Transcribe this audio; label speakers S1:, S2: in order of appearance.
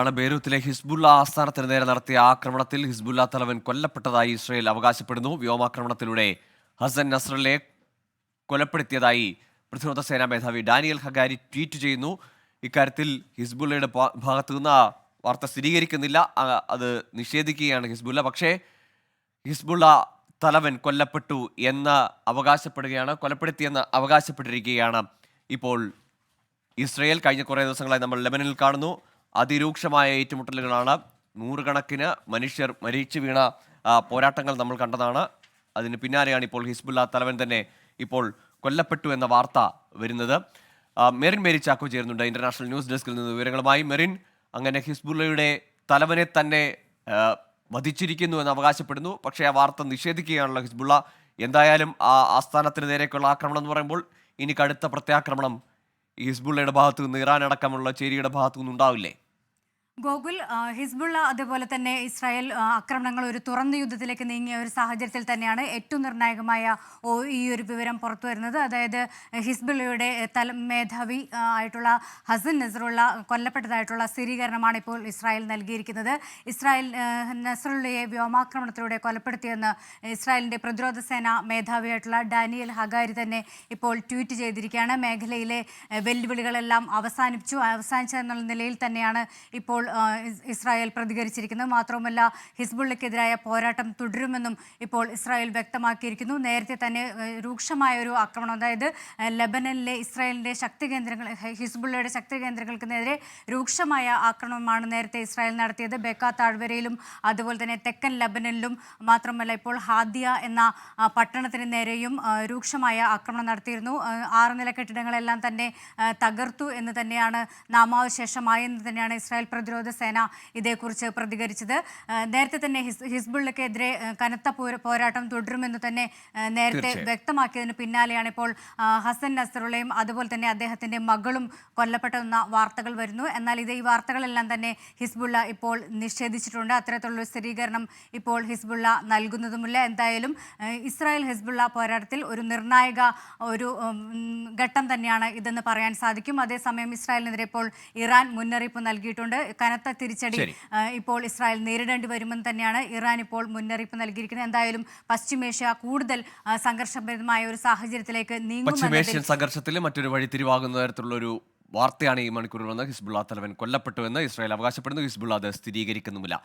S1: ആണ് ബെയ്റൂത്തിലെ ഹിസ്ബുല്ല ആസ്ഥാനത്തിന് നേരെ നടത്തിയ ആക്രമണത്തിൽ ഹിസ്ബുല്ല തലവൻ കൊല്ലപ്പെട്ടതായി ഇസ്രയേൽ അവകാശപ്പെടുന്നു. വ്യോമാക്രമണത്തിലൂടെ ഹസൻ നസ്രലെ കൊലപ്പെടുത്തിയതായി പ്രതിരോധ സേനാ മേധാവി ഡാനിയൽ ഹഗാരി ട്വീറ്റ് ചെയ്യുന്നു. ഇക്കാര്യത്തിൽ ഹിസ്ബുല്ലയുടെ ഭാഗത്തു നിന്ന് വാർത്ത സ്ഥിരീകരിക്കുന്നില്ല. അത് നിഷേധിക്കുകയാണ് ഹിസ്ബുല്ല പക്ഷേ ഹിസ്ബുള്ള തലവൻ കൊല്ലപ്പെട്ടു എന്ന് അവകാശപ്പെടുകയാണ് കൊലപ്പെടുത്തിയെന്ന് അവകാശപ്പെട്ടിരിക്കുകയാണ് ഇപ്പോൾ ഇസ്രയേൽ. കഴിഞ്ഞ കുറേ ദിവസങ്ങളായി നമ്മൾ ലെബനിൽ കാണുന്നു. അതിരൂക്ഷമായ ഏറ്റുമുട്ടലുകളാണ്. നൂറുകണക്കിന് മനുഷ്യർ മരിച്ചു വീണ പോരാട്ടങ്ങൾ നമ്മൾ കണ്ടതാണ്. അതിന് പിന്നാലെയാണ് ഇപ്പോൾ ഹിസ്ബുല്ല തലവൻ തന്നെ ഇപ്പോൾ കൊല്ലപ്പെട്ടു എന്ന വാർത്ത വരുന്നത്. മെറിൻ മേരി ചാക്കു ചേരുന്നുണ്ട് ഇന്റർനാഷണൽ ന്യൂസ് ഡെസ്കിൽ നിന്ന് വിവരങ്ങളുമായി. മെറിൻ അങ്ങനെ ഹിസ്ബുല്ലയുടെ തലവനെ തന്നെ വധിച്ചിരിക്കുന്നു എന്ന് അവകാശപ്പെടുന്നു. പക്ഷേ ആ വാർത്ത നിഷേധിക്കുകയാണല്ലോ ഹിസ്ബുള്ള എന്തായാലും ആ ആസ്ഥാനത്തിന് നേരെയൊക്കെയുള്ള ആക്രമണം എന്ന് പറയുമ്പോൾ ഇനി കടുത്ത പ്രത്യാക്രമണം ഹിസ്ബുള്ളയുടെ ഭാഗത്തു നിന്ന് ഇറാൻ അടക്കമുള്ള ചേരിയുടെ ഭാഗത്തു നിന്ന് ഉണ്ടാവില്ലേ
S2: ഗോകുൽ ഹിസ്ബുള്ള അതുപോലെ തന്നെ ഇസ്രായേൽ ആക്രമണങ്ങൾ ഒരു തുറന്ന യുദ്ധത്തിലേക്ക് നീങ്ങിയ ഒരു സാഹചര്യത്തിൽ തന്നെയാണ് ഏറ്റവും നിർണായകമായ ഈ ഒരു വിവരം പുറത്തു വരുന്നത്. അതായത് ഹിസ്ബുള്ളയുടെ തല മേധാവി ആയിട്ടുള്ള ഹസൻ നസറുള്ള കൊല്ലപ്പെട്ടതായിട്ടുള്ള സ്ഥിരീകരണമാണ് ഇപ്പോൾ ഇസ്രായേൽ നൽകിയിരിക്കുന്നത്. ഇസ്രായേൽ നസറുള്ളയെ വ്യോമാക്രമണത്തിലൂടെ കൊലപ്പെടുത്തിയെന്ന് ഇസ്രായേലിന്റെ പ്രതിരോധ സേന മേധാവിയായിട്ടുള്ള ഡാനിയൽ ഹഗാരി തന്നെ ഇപ്പോൾ ട്വീറ്റ് ചെയ്തിരിക്കുകയാണ്. മേഖലയിലെ വെല്ലുവിളികളെല്ലാം അവസാനിച്ചു അവസാനിച്ചെന്നുള്ള നിലയിൽ തന്നെയാണ് ഇപ്പോൾ ഇസ്രായേൽ പ്രതികരിച്ചിരിക്കുന്നത്. മാത്രവുമല്ല ഹിസ്ബുള്ളക്കെതിരായ പോരാട്ടം തുടരുമെന്നും ഇപ്പോൾ ഇസ്രായേൽ വ്യക്തമാക്കിയിരിക്കുന്നു. നേരത്തെ തന്നെ രൂക്ഷമായ ഒരു ആക്രമണം അതായത് ലബനനിലെ ഇസ്രായേലിന്റെ ശക്തി കേന്ദ്രങ്ങൾ ഹിസ്ബുള്ളയുടെ ശക്തി കേന്ദ്രങ്ങൾക്ക് നേരെ രൂക്ഷമായ ആക്രമണമാണ് നേരത്തെ ഇസ്രായേൽ നടത്തിയത്. ബെക്ക താഴ്വരയിലും അതുപോലെ തന്നെ തെക്കൻ ലബനനിലും മാത്രമല്ല ഇപ്പോൾ ഹാദിയ എന്ന പട്ടണത്തിന് നേരെയും രൂക്ഷമായ ആക്രമണം നടത്തിയിരുന്നു. ആറ് നില കെട്ടിടങ്ങളെല്ലാം തന്നെ തകർത്തു എന്ന് തന്നെയാണ് നാമാവശേഷമായെന്ന് തന്നെയാണ് ഇസ്രായേൽ പ്രതിരോധ സേന ഇതേക്കുറിച്ച് പ്രതികരിച്ചത്. നേരത്തെ തന്നെ ഹിസ്ബുള്ളക്കെതിരെ കനത്ത പോര- പോരാട്ടം തുടരുമെന്ന് തന്നെ നേരത്തെ വ്യക്തമാക്കിയതിന് പിന്നാലെയാണ് ഇപ്പോൾ ഹസൻ നസറുള്ളയും അതുപോലെ തന്നെ അദ്ദേഹത്തിന്റെ മകളും കൊല്ലപ്പെട്ടെന്ന വാർത്തകൾ വരുന്നു. എന്നാൽ ഇത് ഈ വാർത്തകളെല്ലാം തന്നെ ഹിസ്ബുള്ള ഇപ്പോൾ നിഷേധിച്ചിട്ടുണ്ട്. അത്തരത്തിലുള്ള സ്ഥിരീകരണം ഇപ്പോൾ ഹിസ്ബുള്ള നൽകുന്നതുമില്ല. എന്തായാലും ഇസ്രായേൽ ഹിസ്ബുള്ള പോരാട്ടത്തിൽ ഒരു നിർണായക ഒരു ഘട്ടം തന്നെയാണ് ഇതെന്ന് പറയാൻ സാധിക്കും. അതേസമയം ഇസ്രായേലിനെതിരെ ഇപ്പോൾ ഇറാൻ മുന്നറിയിപ്പ് നൽകിയിട്ടുണ്ട്. കനത്ത തിരിച്ചടി ഇപ്പോൾ ഇസ്രായേൽ നേരിടേണ്ടി വരുമെന്ന് തന്നെയാണ് ഇറാൻ ഇപ്പോൾ മുന്നറിയിപ്പ് നൽകിയിരിക്കുന്നത്. എന്തായാലും പശ്ചിമേഷ്യ കൂടുതൽ സംഘർഷഭരിതമായ ഒരു സാഹചര്യത്തിലേക്ക്
S1: നീങ്ങും സംഘർഷത്തിൽ മറ്റൊരു വഴി തിരിവാകുന്ന തരത്തിലുള്ള ഒരു വാർത്തയാണ് ഈ മണിക്കൂറിൽ വന്ന് ഹിസ്ബുള്ള തലവൻ കൊല്ലപ്പെട്ടു എന്ന് ഇസ്രായേൽ അവകാശപ്പെടുന്നു. ഹിസ്ബുള്ള അത് സ്ഥിരീകരിക്കുന്നുമില്ല.